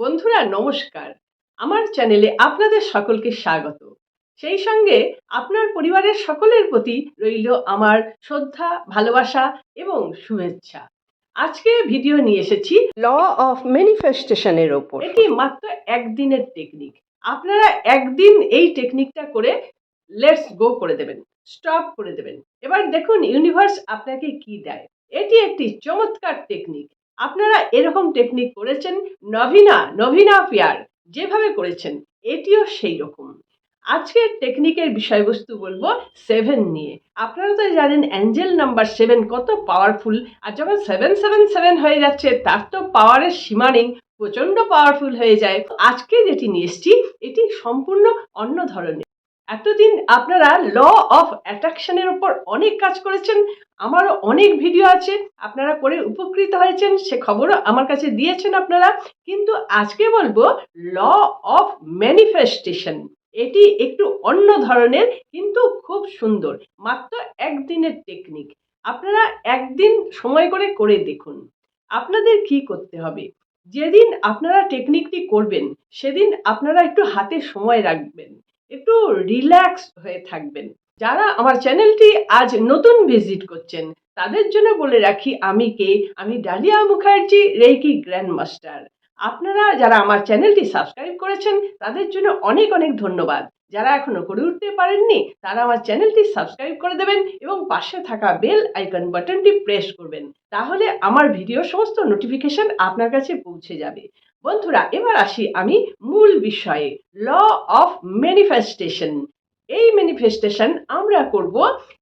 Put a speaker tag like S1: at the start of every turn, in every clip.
S1: বন্ধুরা, নমস্কার। আমার চ্যানেলে আপনাদের সকলকে স্বাগত। সেই সঙ্গে আপনার পরিবারের সকলের প্রতি রইল আমার শ্রদ্ধা, ভালোবাসা এবং শুভেচ্ছা। আজকে ভিডিও নিয়ে এসেছি ল অফ ম্যানিফেস্টেশনের ওপর। এটি মাত্র একদিনের টেকনিক। আপনারা একদিন এই টেকনিকটা করে লেটস গো করে দেবেন, স্টপ করে দেবেন। এবার দেখুন, ইউনিভার্স আপনাকে কি দেয়। এটি একটি চমৎকার টেকনিক। আপনারা এরকম টেকনিক করেছেন, নভিনা নভিনা পিয়ার, যেভাবে করেছেন, এটিও সেই রকম। আজকের টেকনিকের বিষয়বস্তু বলব সেভেন নিয়ে। আপনারা তো জানেন অ্যাঞ্জেল নাম্বার সেভেন কত পাওয়ারফুল আর যখন সেভেন সেভেন সেভেন হয়ে যাচ্ছে, তার তো পাওয়ারের সীমা নেই, প্রচণ্ড পাওয়ারফুল হয়ে যায়। আজকে যেটি নিয়ে এসছি, এটি সম্পূর্ণ অন্য ধরনের। এতদিন আপনারা ল অফ অ্যাট্রাকশনের ওপর অনেক কাজ করেছেন, আমারও অনেক ভিডিও আছে, আপনারা করে উপকৃত হয়েছেন, সে খবরও আমার কাছে দিয়েছেন আপনারা। কিন্তু আজকে বলব ল অফ ম্যানিফেস্টেশন এটি একটু অন্য ধরনের কিন্তু খুব সুন্দর, মাত্র একদিনের টেকনিক আপনারা একদিন সময় করে করে দেখুন, আপনাদের কি করতে হবে? যেদিন আপনারা টেকনিকটি করবেন, সেদিন আপনারা একটু হাতে সময় রাখবেন। একটু রিল্যাক্স হয়ে থাকবেন। যারা আমার চ্যানেলটি আজ নতুন ভিজিট করছেন, তাদের জন্য বলে রাখি আমি কে? আমি Dalia Mukherjee reiki grand master আপনারা যারা আমার চ্যানেলটি সাবস্ক্রাইব করেছেন, তাদের জন্য অনেক অনেক ধন্যবাদ। যারা এখনও করে উঠতে পারেননি, তারা আমার চ্যানেলটি সাবস্ক্রাইব করে দেবেন এবং পাশে থাকা বেল আইকন বাটনটি প্রেস করবেন। তাহলে আমার ভিডিও সমস্ত নোটিফিকেশন আপনার কাছে পৌঁছে যাবে। বন্ধুরা, এবার আসি আমি মূল বিষয়ে ল অফ ম্যানিফেস্টেশন এই ম্যানিফেস্টেশন আমরা করব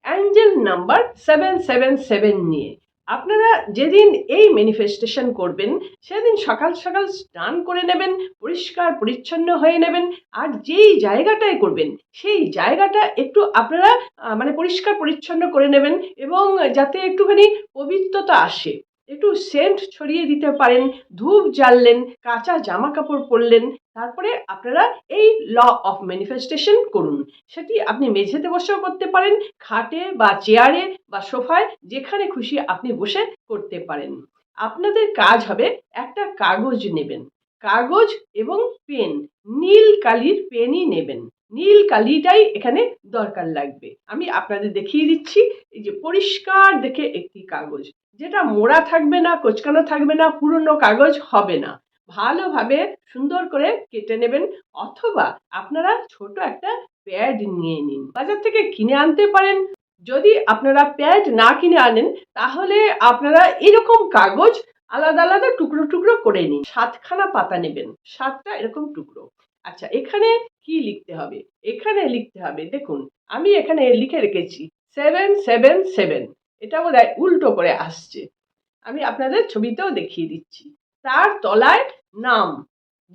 S1: angel number seven seven seven নিয়ে। আপনারা যেদিন এই ম্যানিফেস্টেশন করবেন, সেদিন সকাল সকাল স্নান করে নেবেন, পরিষ্কার পরিচ্ছন্ন হয়ে নেবেন, আর যেই জায়গাটায় করবেন, সেই জায়গাটা একটু আপনারা মানে পরিষ্কার পরিচ্ছন্ন করে নেবেন এবং যাতে একটুখানি পবিত্রতা আসে। একটু সেন্ট ছড়িয়ে দিতে পারেন, ধূপ জ্বাললেন, কাঁচা জামা কাপড় পরলেন, তারপরে আপনারা এই ল অফ ম্যানিফেস্টেশন করুন। সেটি আপনি মেঝেতে বসেও করতে পারেন, খাটে বা চেয়ারে বা সোফায় যেখানে খুশি আপনি বসে করতে পারেন। আপনাদের কাজ হবে একটা কাগজ নেবেন, কাগজ এবং পেন, নীল কালির পেনই নেবেন। নীল কালিটাই এখানে দরকার লাগবে। আমি আপনাদের দেখিয়ে দিচ্ছি, এই যে পরিষ্কার দেখে একটি কাগজ। যেটা মোড়া থাকবে না, কোচকানো থাকবে না, পুরনো কাগজ হবে না। ভালোভাবে সুন্দর করে কেটে নেবেন, অথবা আপনারা ছোট একটা প্যাড নিয়ে নিন। বাজার থেকে কিনে আনতে পারেন। যদি আপনারা প্যাড না কিনে আনেন, তাহলে আপনারা এরকম কাগজ আলাদা আলাদা টুকরো টুকরো করে নিন। সাতখানা পাতা নেবেন, সাতটা এরকম টুকরো। আচ্ছা এখানে কি লিখতে হবে? এখানে লিখতে হবে, দেখুন, আমি এখানে লিখে রেখেছি সেভেন সেভেন সেভেন এটা বোধ উল্টো করে আসছে। আমি আপনাদের ছবিতেও দেখিয়ে দিচ্ছি। তার তলায় নাম।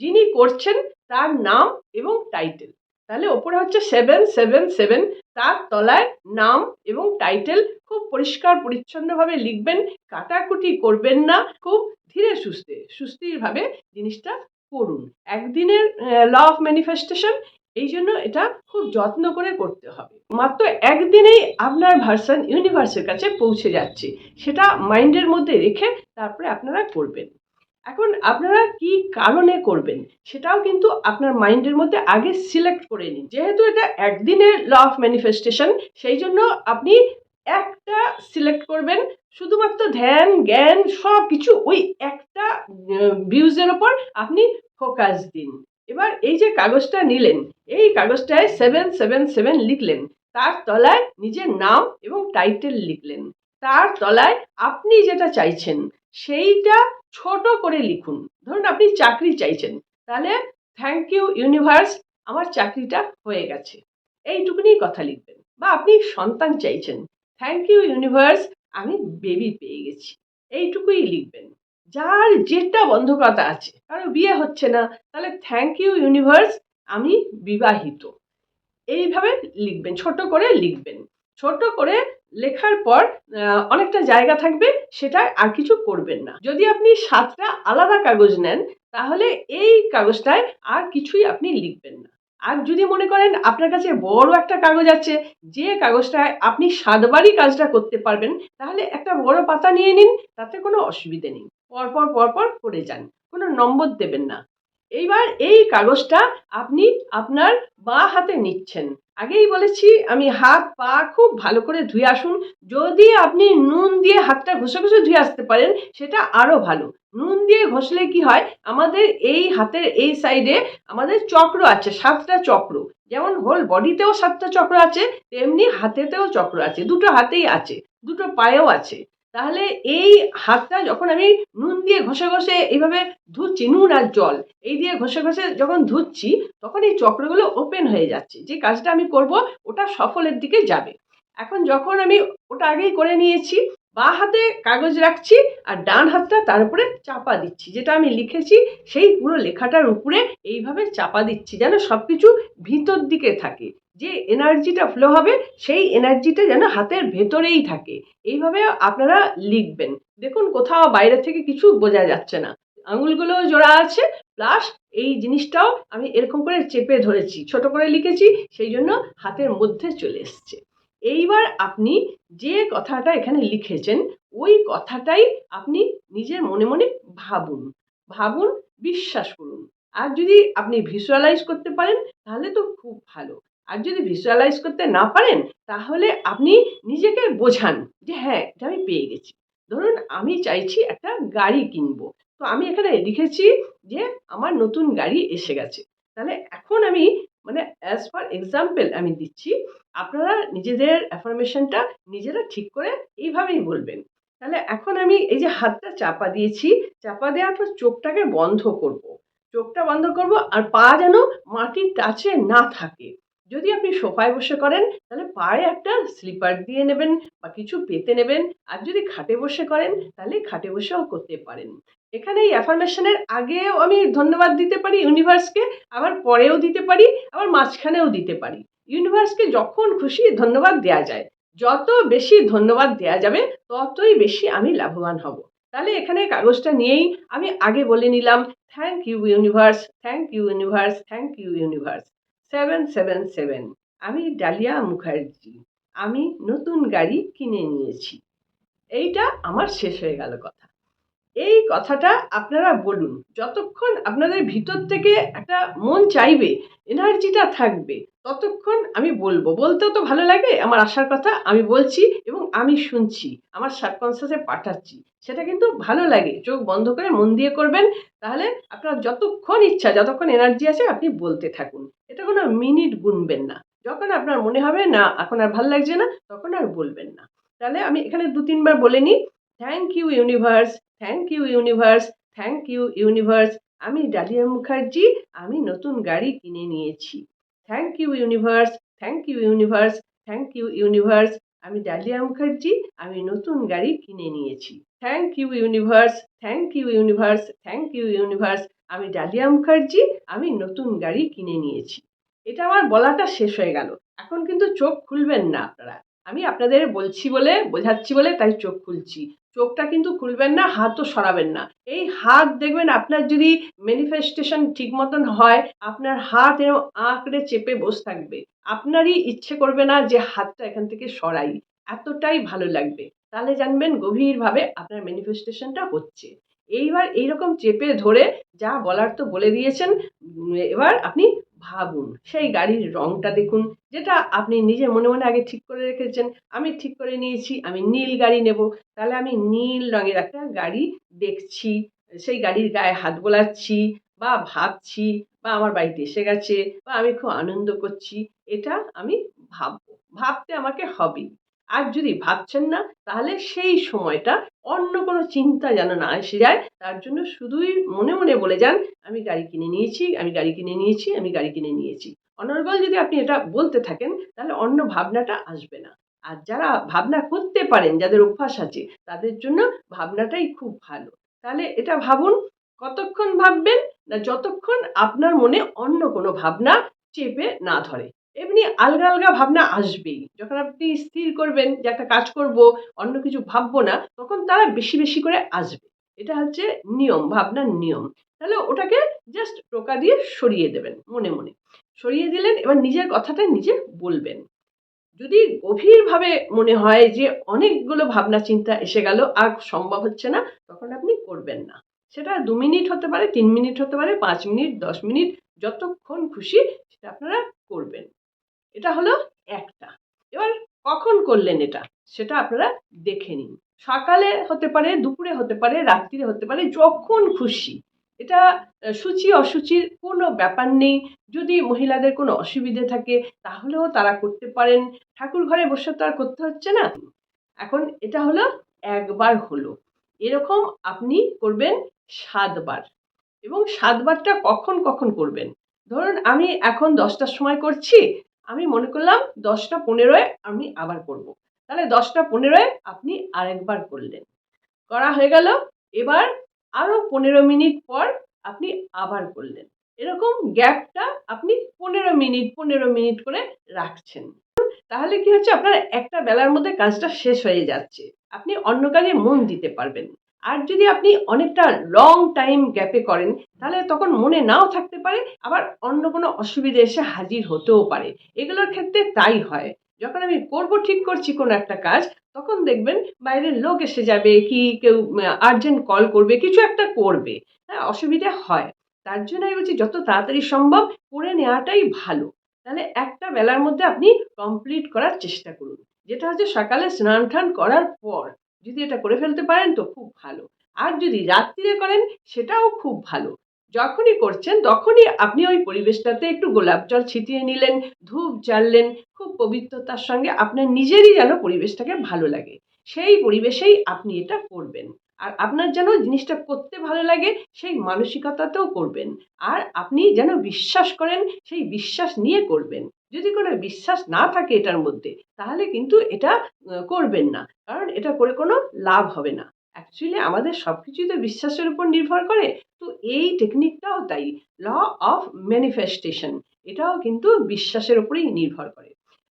S1: যিনি করছেন তার নাম এবং টাইটেল তাহলে ওপরে হচ্ছে সেভেন সেভেন সেভেন তার তলায় নাম এবং টাইটেল খুব পরিষ্কার, পরিচ্ছন্নভাবে লিখবেন। কাটাকুটি করবেন না। খুব ধীরে সুস্থে, সুস্থিরভাবে জিনিসটা করুন। একদিনের ল অফ ম্যানিফেস্টেশন এই জন্য এটা খুব যত্ন করে করতে হবে। মাত্র একদিনেই আপনার ভার্সন ইউনিভার্সের কাছে পৌঁছে যাচ্ছে। সেটা মাইন্ডের মধ্যে রেখে তারপরে আপনারা করবেন। এখন আপনারা কি কারণে করবেন? সেটাও কিন্তু আপনার মাইন্ডের মধ্যে আগে সিলেক্ট করে নিন। যেহেতু এটা একদিনের ল অফ ম্যানিফেস্টেশন সেই জন্য আপনি একটা সিলেক্ট করবেন। শুধুমাত্র ধ্যান, জ্ঞান সব কিছু ওই একটা ভিউজের ওপর আপনি ফোকাস দিন। এবার এই যে কাগজটা নিলেন, এই কাগজটায় সেভেন সেভেন সেভেন লিখলেন, তার তলায় নিজের নাম এবং টাইটেল লিখলেন। তার তলায় আপনি যেটা চাইছেন, সেইটা ছোট করে লিখুন। ধরুন আপনি চাকরি চাইছেন, তাহলে থ্যাংক ইউ ইউনিভার্স আমার চাকরিটা হয়ে গেছে। এইটুকুনি কথা লিখবেন। বা আপনি সন্তান চাইছেন থ্যাংক ইউ ইউনিভার্স আমি বেবি পেয়ে গেছি। এইটুকুই লিখবেন। যার যেটা বন্ধকতা আছে, কারও বিয়ে হচ্ছে না, তাহলে থ্যাংক ইউ ইউনিভার্স আমি বিবাহিত। এইভাবে লিখবেন, ছোট করে লিখবেন। ছোট করে লেখার পর অনেকটা জায়গা থাকবে, সেটা আর কিছু করবেন না। যদি আপনি সাতটা আলাদা কাগজ নেন, তাহলে এই কাগজটায় আর কিছুই আপনি লিখবেন না। আর যদি মনে করেন আপনার কাছে বড় একটা কাগজ আছে, যে কাগজটায় আপনি সাতবারই কাজটা করতে পারবেন, তাহলে একটা বড় পাতা নিয়ে নিন, তাতে কোনো অসুবিধে নেই। পরপর পরপর করে যান। কোনো নম্বর দেবেন না। এইবার এই কাগজটা আপনি আপনার বাঁ হাতে নিচ্ছেন। আগেই বলেছি, আমি হাত, পা খুব ভালো করে ধুয়ে আসুন। যদি আপনি নুন দিয়ে হাতটা ঘষে ঘষে ধুয়ে আসতে পারেন, সেটা আরও ভালো। নুন দিয়ে ঘষলে কি হয়, আমাদের এই হাতের এই সাইডে আমাদের চক্র আছে, সাতটা চক্র। যেমন হোল বডিতেও সাতটা চক্র আছে, তেমনি হাতেতেও চক্র আছে। দুটো হাতেই আছে, দুটো পায়েও আছে। তাহলে এই হাতটা যখন আমি নুন দিয়ে ঘষে ঘষে এইভাবে ধুচ্ছি, নুন আর জল, এই দিয়ে ঘষে ঘষে যখন ধুচ্ছি, তখন এই চক্রগুলো ওপেন হয়ে যাচ্ছে। যে কাজটা আমি করব, ওটা সফলের দিকে যাবে। এখন যখন আমি ওটা আগেই করে নিয়েছি বা হাতে কাগজ রাখছি আর ডান হাতটা তার উপরে চাপা দিচ্ছি। যেটা আমি লিখেছি, সেই পুরো লেখাটার উপরে এইভাবে চাপা দিচ্ছি যেন সব কিছু ভিতর দিকে থাকে। যে এনার্জিটা ফ্লো হবে, সেই এনার্জিটা যেন হাতের ভেতরেই থাকে। এইভাবে আপনারা লিখবেন। দেখুন, কোথাও বাইরে থেকে কিছু বোঝা যাচ্ছে না। আঙুলগুলো জোড়া আছে প্লাস এই জিনিসটাও আমি এরকম করে চেপে ধরেছি, ছোট করে লিখেছি, সেই জন্য হাতের মধ্যে চলে এসছে। এইবার আপনি যে কথাটা এখানে লিখেছেন, ওই কথাটাই আপনি নিজের মনে মনে ভাবুন। ভাবুন, বিশ্বাস করুন। আর যদি আপনি ভিজুয়ালাইজ করতে পারেন, তাহলে তো খুব ভালো। আর যদি ভিজুয়ালাইজ করতে না পারেন, তাহলে আপনি নিজেকে বোঝান যে হ্যাঁ এটা আমি পেয়ে গেছি। ধরুন, আমি চাইছি একটা গাড়ি কিনবো। তো আমি এখানে লিখেছি যে, আমার নতুন গাড়ি এসে গেছে। তাহলে এখন আমি মানে অ্যাজ পার এক্সাম্পল আমি দিচ্ছি, আপনারা নিজেদের অ্যাফার্মেশনটা নিজেরা ঠিক করে এইভাবেই বলবেন। তাহলে এখন আমি এই যে হাতটা চাপা দিয়েছি, চাপা দেওয়ার পর চোখটাকে বন্ধ করব। চোখটা বন্ধ করব আর পা যেন মাটির টাচে না থাকে। যদি আপনি সোফায় বসে করেন, তাহলে পায়ে একটা স্লিপার দিয়ে নেবেন বা কিছু পেতে নেবেন। আর যদি খাটে বসে করেন, তাহলে খাটে বসেও করতে পারেন। এখানে এই অ্যাফার্মেশনের আগেও আমি ধন্যবাদ দিতে পারি ইউনিভার্সকে আবার পরেও দিতে পারি, আবার মাঝখানেও দিতে পারি। ইউনিভার্সকে যখন খুশি ধন্যবাদ দেওয়া যায়। যত বেশি ধন্যবাদ দেওয়া যাবে, ততই বেশি আমি লাভবান হব। তাহলে এখানে কাগজটা নিয়েই আমি আগে বলে নিলাম thank you universe thank you universe thank you universe seven seven seven আমি ডালিয়া মুখার্জি। আমি নতুন গাড়ি কিনে নিয়েছি। এইটা আমার শেষ হয়ে গেল কথা। এই কথাটা আপনারা বলুন। যতক্ষণ আপনাদের ভিতর থেকে একটা মন চাইবে এনার্জিটা থাকবে, ততক্ষণ আমি বলব। বলতেও তো ভালো লাগে, আমার আসার কথা আমি বলছি এবং আমি শুনছি, আমার সাবকনসিয়াসে পাঠাচ্ছি। সেটা কিন্তু ভালো লাগে, চোখ বন্ধ করে মন দিয়ে করবেন, তাহলে আপনার যতক্ষণ ইচ্ছা, যতক্ষণ এনার্জি আছে, আপনি বলতে থাকুন। এটা কোনো মিনিট গুনবেন না। যখন আপনার মনে হবে, না, এখন আর ভালো লাগছে না, তখন আর বলবেন না। তাহলে আমি এখানে দু তিনবার বলে নিই thank you universe thank you universe thank you universe আমি ডালিয়া মুখার্জি, আমি নতুন গাড়ি কিনে নিয়েছি। Thank you universe thank you universe thank you universe আমি ডালিয়া মুখার্জি, আমি নতুন গাড়ি কিনে নিয়েছি। Thank you universe thank you universe thank you universe আমি ডালিয়া মুখার্জি, আমি নতুন গাড়ি কিনে নিয়েছি। এটা আমার বলাটা শেষ হয়ে গেল। এখন কিন্তু চোখ খুলবেন না আপনারা। আমি আপনাদের বলছি বলে, বোঝাচ্ছি বলে, তাই চোখ খুলছি। চোখটা কিন্তু খুলবেন না হাতও সরাবেন না। এই হাত দেখবেন আপনার যদি ম্যানিফেস্টেশন ঠিক মতন হয়, আপনার হাত এরকম আঁকড়ে চেপে বসে থাকবে। আপনারই ইচ্ছে করবে না যে হাতটা এখান থেকে সরাই। এতটাই ভালো লাগবে। তাহলে জানবেন গভীরভাবে আপনার ম্যানিফেস্টেশনটা হচ্ছে। এইবার এইরকম চেপে ধরে যা বলার তো বলে দিয়েছেন এবার আপনি ভাবুন। সেই গাড়ির রংটা দেখুন, যেটা আপনি নিজে মনে মনে আগে ঠিক করে রেখেছেন, আমি ঠিক করে নিয়েছি, আমি নীল গাড়ি নেব, তাহলে আমি নীল রঙের একটা গাড়ি দেখছি, সেই গাড়ির গায়ে হাত বোলাচ্ছি, বা ভাবছি, বা আমার বাড়িতে এসে গেছে, বা আমি খুব আনন্দ করছি, এটা আমি ভাববো, ভাবতে আমাকে হবেই আর যদি ভাবছেন না, তাহলে সেই সময়টা অন্য কোনো চিন্তা যেন না এসে যায়, তার জন্য শুধুই মনে মনে বলে যান, আমি গাড়ি কিনে নিয়েছি, আমি গাড়ি কিনে নিয়েছি, আমি গাড়ি কিনে নিয়েছি। অনর্গল যদি আপনি এটা বলতে থাকেন, তাহলে অন্য ভাবনাটা আসবে না। আর যারা ভাবনা করতে পারেন, যাদের অভ্যাস আছে, তাদের জন্য ভাবনাটাই খুব ভালো। তাহলে এটা ভাবুন, কতক্ষণ ভাববেন না যতক্ষণ আপনার মনে অন্য কোনো ভাবনা চেপে না ধরে। এমনি আলগা আলগা ভাবনা আসবেই। যখন আপনি স্থির করবেন যে একটা কাজ করব, অন্য কিছু ভাববো না, তখন তারা বেশি বেশি করে আসবে। এটা হচ্ছে নিয়ম ভাবনার নিয়ম। তাহলে ওটাকে জাস্ট টোকা দিয়ে সরিয়ে দেবেন, মনে মনে। সরিয়ে দিলেন, এবার নিজের কথাটা নিজে বলবেন। যদি গভীরভাবে মনে হয় যে অনেকগুলো ভাবনা চিন্তা এসে গেল, আর সম্ভব হচ্ছে না, তখন আপনি করবেন না। সেটা দু মিনিট হতে পারে, তিন মিনিট হতে পারে, পাঁচ মিনিট, দশ মিনিট, যতক্ষণ খুশি সেটা আপনারা করবেন। এটা হলো একটা। এবার কখন করলেন এটা? সেটা আপনারা দেখে নিন। সকালে হতে পারে, দুপুরে হতে পারে, রাত্রিরে হতে পারে, যখন খুশি। এটা সূচি অসুচির কোনো ব্যাপার নেই। যদি মহিলাদের কোনো অসুবিধে থাকে, তাহলেও তারা করতে পারেন। ঠাকুর ঘরে বসে তো আর করতে হচ্ছে না। এখন এটা হলো একবার হলো। এরকম আপনি করবেন সাতবার। এবং সাতবারটা কখন কখন করবেন? ধরুন আমি এখন দশটার সময় করছি আমি মনে করলাম দশটা পনেরোয় আমি আবার করব। তাহলে দশটা পনেরোয় আপনি আরেকবার করলেন। করা হয়ে গেল। এবার আরও পনেরো মিনিট পর আপনি আবার করলেন। এরকম গ্যাপটা আপনি পনেরো মিনিট পনেরো মিনিট করে রাখছেন। তাহলে কি হচ্ছে? আপনার একটা বেলার মধ্যে কাজটা শেষ হয়ে যাচ্ছে। আপনি অন্য কাজে মন দিতে পারবেন আর যদি আপনি অনেকটা লং টাইম গ্যাপে করেন, তাহলে তখন মনে নাও থাকতে পারে, আবার অন্য কোনো অসুবিধে এসে হাজির হতেও পারে। এগুলোর ক্ষেত্রে তাই হয়। যখন আমি করব, ঠিক করছি কোনো একটা কাজ, তখন দেখবেন বাইরের লোক এসে যাবে কি কেউ আর্জেন্ট কল করবে, কিছু একটা করবে। হ্যাঁ অসুবিধে হয়। তার জন্য আমি বলছি, যত তাড়াতাড়ি সম্ভব করে নেওয়াটাই ভালো। তাহলে একটা বেলার মধ্যে আপনি কমপ্লিট করার চেষ্টা করুন। যেটা হচ্ছে সকালে স্নান টান করার পর যদি এটা করে ফেলতে পারেন তো খুব ভালো। আর যদি রাত্রিরে করেন, সেটাও খুব ভালো। যখনই করছেন, তখনই আপনি ওই পরিবেশটাতে একটু গোলাপ জল ছিটিয়ে নিলেন, ধূপ জ্বাললেন, খুব পবিত্রতার সঙ্গে আপনার নিজেরই যেন পরিবেশটাকে ভালো লাগে। সেই পরিবেশেই আপনি এটা করবেন। আর আপনার যেন জিনিসটা করতে ভালো লাগে, সেই মানসিকতাতেও করবেন। আর আপনি যেন বিশ্বাস করেন, সেই বিশ্বাস নিয়ে করবেন। যদি কোনো বিশ্বাস না থাকে এটার মধ্যে, তাহলে কিন্তু এটা করবেন না। কারণ এটা করে কোনো লাভ হবে না। অ্যাকচুয়ালি আমাদের সব কিছুই তো বিশ্বাসের উপর নির্ভর করে। তো এই টেকনিকটাও তাই। ল অফ ম্যানিফেস্টেশন এটাও কিন্তু বিশ্বাসের উপরেই নির্ভর করে।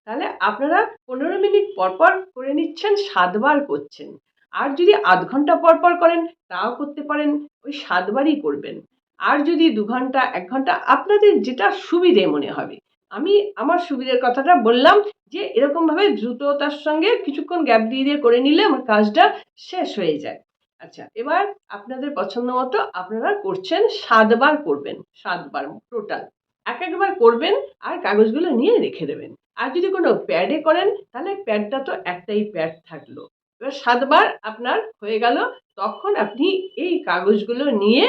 S1: তাহলে আপনারা পনেরো মিনিট পর পর করে নিচ্ছেন, সাতবার করছেন। আর যদি আধ ঘণ্টা পর পর করেন, তাও করতে পারেন, ওই সাতবারই করবেন। আর যদি দু ঘণ্টা, এক ঘণ্টা, আপনাদের যেটা সুবিধে মনে হবে। আমি আমার সুবিধের কথাটা বললাম যে এরকমভাবে দ্রুততার সঙ্গে কিছুক্ষণ গ্যাপ দিয়ে দিয়ে করে নিলে আমার কাজটা শেষ হয়ে যায়। আচ্ছা এবার আপনাদের পছন্দ মতো আপনারা করছেন সাতবার করবেন, সাতবার টোটাল এক একবার করবেন আর কাগজগুলো নিয়ে রেখে দেবেন। আর যদি কোনো প্যাডে করেন, তাহলে প্যাডটা তো একটাই প্যাড থাকল। এবার সাতবার আপনার হয়ে গেল, তখন আপনি এই কাগজগুলো নিয়ে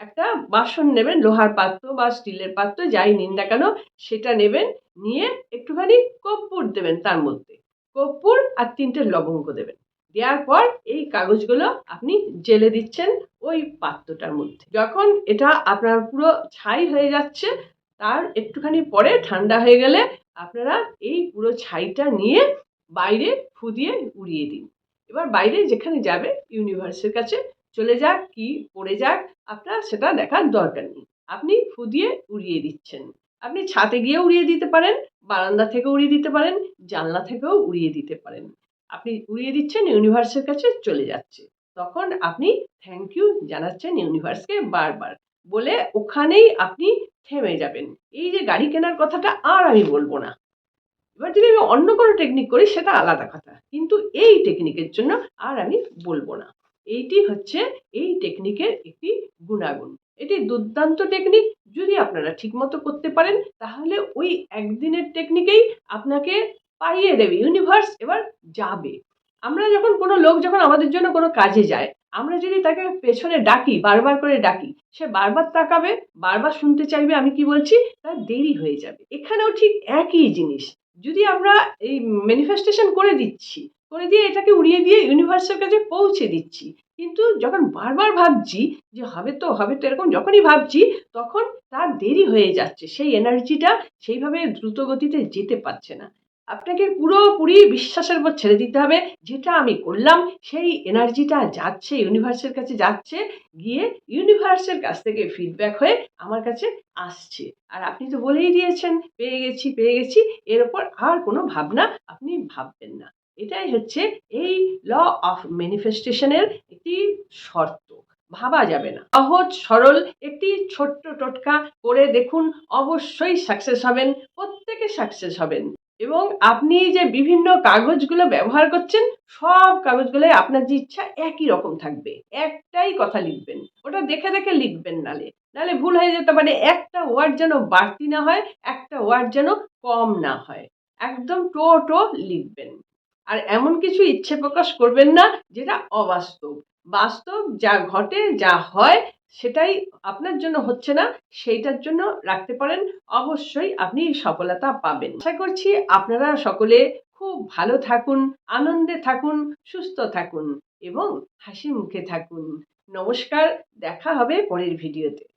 S1: একটা বাসন নেবেন, লোহার পাত্র বা স্টিলের পাত্র, যাই নিন না কেন, সেটা নেবেন, নিয়ে একটুখানি কর্পূর দেবেন তার মধ্যে। কর্পূর আর তিনটে লবঙ্গ দেবেন। দেওয়ার পর এই কাগজগুলো আপনি জেলে দিচ্ছেন ওই পাত্রটার মধ্যে। যখন এটা আপনার পুরো ছাই হয়ে যাচ্ছে, তার একটুখানি পরে ঠান্ডা হয়ে গেলে আপনারা এই পুরো ছাইটা নিয়ে বাইরে ফুদিয়ে উড়িয়ে দিন। এবার বাইরে যেখানে যাবে, ইউনিভার্সের কাছে চলে যাক, কি পড়ে যাক, আপনার সেটা দেখার দরকার নেই। আপনি ফুদিয়ে উড়িয়ে দিচ্ছেন। আপনি ছাদে গিয়ে উড়িয়ে দিতে পারেন, বারান্দা থেকে উড়িয়ে দিতে পারেন, জানলা থেকেও উড়িয়ে দিতে পারেন। আপনি উড়িয়ে দিচ্ছেন, ইউনিভার্সের কাছে চলে যাচ্ছে। তখন আপনি থ্যাংক ইউ জানাচ্ছেন ইউনিভার্সকে বারবার। বলে ওখানেই আপনি থেমে যাবেন। এই যে গাড়ি কেনার কথাটা আর আমি বলব না। এবার যদি আমি অন্য কোনো টেকনিক করি, সেটা আলাদা কথা। কিন্তু এই টেকনিকের জন্য আর আমি বলব না। এইটি হচ্ছে এই টেকনিকের একটি গুণাগুণ। এটি দুর্দান্ত টেকনিক যদি আপনারা ঠিকমতো করতে পারেন, তাহলে ওই একদিনের টেকনিকেই আপনাকে পাইয়ে দেবে ইউনিভার্স এবার যাবে। আমরা যখন কোনো লোক যখন আমাদের জন্য কোনো কাজে যায়, আমরা যদি তাকে পেছনে ডাকি, বারবার করে ডাকি, সে বারবার তাকাবে, বারবার শুনতে চাইবে, আমি কি বলছি? তার দেরি হয়ে যাবে। এখানেও ঠিক একই জিনিস। যদি আমরা এই ম্যানিফেস্টেশন করে দিচ্ছি করে দিয়ে এটাকে উড়িয়ে দিয়ে ইউনিভার্সের কাছে পৌঁছে দিচ্ছি। কিন্তু যখন বারবার ভাবছি যে হবে তো হবে তো, এরকম যখনই ভাবছি, তখন তার দেরি হয়ে যাচ্ছে। সেই এনার্জিটা সেইভাবে দ্রুত গতিতে যেতে পারছে না। আপনাকে পুরোপুরি বিশ্বাসের উপর ছেড়ে দিতে হবে, যেটা আমি করলাম, সেই এনার্জিটা যাচ্ছে ইউনিভার্সের কাছে যাচ্ছে, গিয়ে ইউনিভার্সের কাছ থেকে ফিডব্যাক হয়ে আমার কাছে আসছে। আর আপনি তো বলেই দিয়েছেন, পেয়ে গেছি পেয়ে গেছি, এর ওপর আর কোনো ভাবনা আপনি ভাববেন না। এটাই হচ্ছে এই ল অফ ম্যানিফেস্টেশনের একটি শর্ত। ভাবা যাবে না। সহজ, সরল একটি ছোট্ট টোটকা করে দেখুন, অবশ্যই সাকসেস হবেন, প্রত্যেকে সাকসেস হবেন। এবং আপনি যে বিভিন্ন কাগজগুলো ব্যবহার করছেন, সব কাগজগুলো আপনার যে ইচ্ছা একই রকম থাকবে। একটাই কথা লিখবেন। ওটা দেখে দেখে লিখবেন নালে। নালে ভুল হয়ে যেতে পারে, একটা ওয়ার্ড যেন বাড়তি না হয়, একটা ওয়ার্ড যেন কম না হয়। একদম টো টো লিখবেন। আর এমন কিছু ইচ্ছে প্রকাশ করবেন না যেটা অবাস্তব। বাস্তব যা ঘটে, যা হয়, সেটাই আপনার জন্য হচ্ছে না, সেইটার জন্য রাখতে পারেন, অবশ্যই আপনি সফলতা পাবেন। আশা করছি আপনারা সকলে খুব ভালো থাকুন, আনন্দে থাকুন, সুস্থ থাকুন এবং হাসি মুখে থাকুন। নমস্কার, দেখা হবে পরের ভিডিওতে।